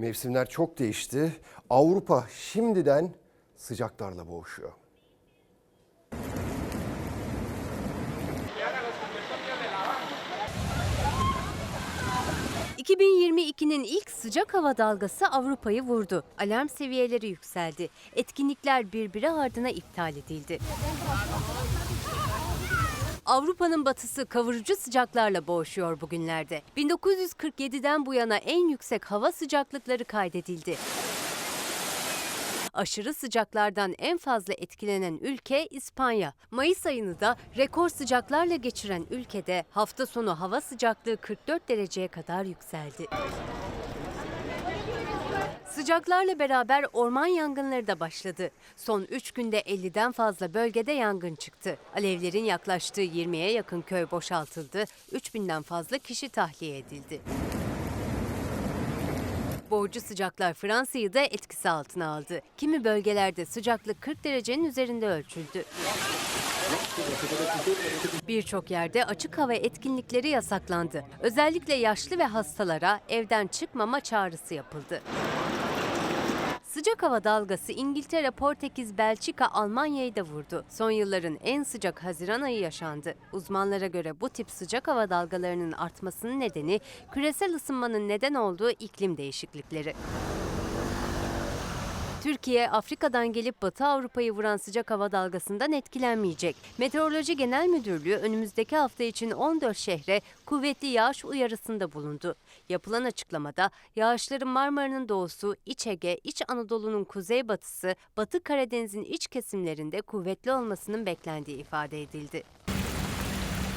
Mevsimler çok değişti. Avrupa şimdiden sıcaklarla boğuşuyor. ...2022'nin ilk sıcak hava dalgası Avrupa'yı vurdu. Alarm seviyeleri yükseldi. Etkinlikler birbiri ardına iptal edildi. Avrupa'nın batısı kavurucu sıcaklarla boğuşuyor bugünlerde. 1947'den bu yana en yüksek hava sıcaklıkları kaydedildi. Aşırı sıcaklardan en fazla etkilenen ülke İspanya. Mayıs ayını da rekor sıcaklarla geçiren ülkede hafta sonu hava sıcaklığı 44 dereceye kadar yükseldi. Sıcaklarla beraber orman yangınları da başladı. Son 3 günde 50'den fazla bölgede yangın çıktı. Alevlerin yaklaştığı 20'ye yakın köy boşaltıldı. 3000'den fazla kişi tahliye edildi. Boğucu sıcaklar Fransa'yı da etkisi altına aldı. Kimi bölgelerde sıcaklık 40 derecenin üzerinde ölçüldü. Birçok yerde açık hava etkinlikleri yasaklandı. Özellikle yaşlı ve hastalara evden çıkmama çağrısı yapıldı. Sıcak hava dalgası İngiltere, Portekiz, Belçika, Almanya'yı da vurdu. Son yılların en sıcak Haziran ayı yaşandı. Uzmanlara göre bu tip sıcak hava dalgalarının artmasının nedeni küresel ısınmanın neden olduğu iklim değişiklikleri. Türkiye, Afrika'dan gelip Batı Avrupa'yı vuran sıcak hava dalgasından etkilenmeyecek. Meteoroloji Genel Müdürlüğü önümüzdeki hafta için 14 şehre kuvvetli yağış uyarısında bulundu. Yapılan açıklamada yağışların Marmara'nın doğusu, İç Ege, İç Anadolu'nun kuzeybatısı, Batı Karadeniz'in iç kesimlerinde kuvvetli olmasının beklendiği ifade edildi.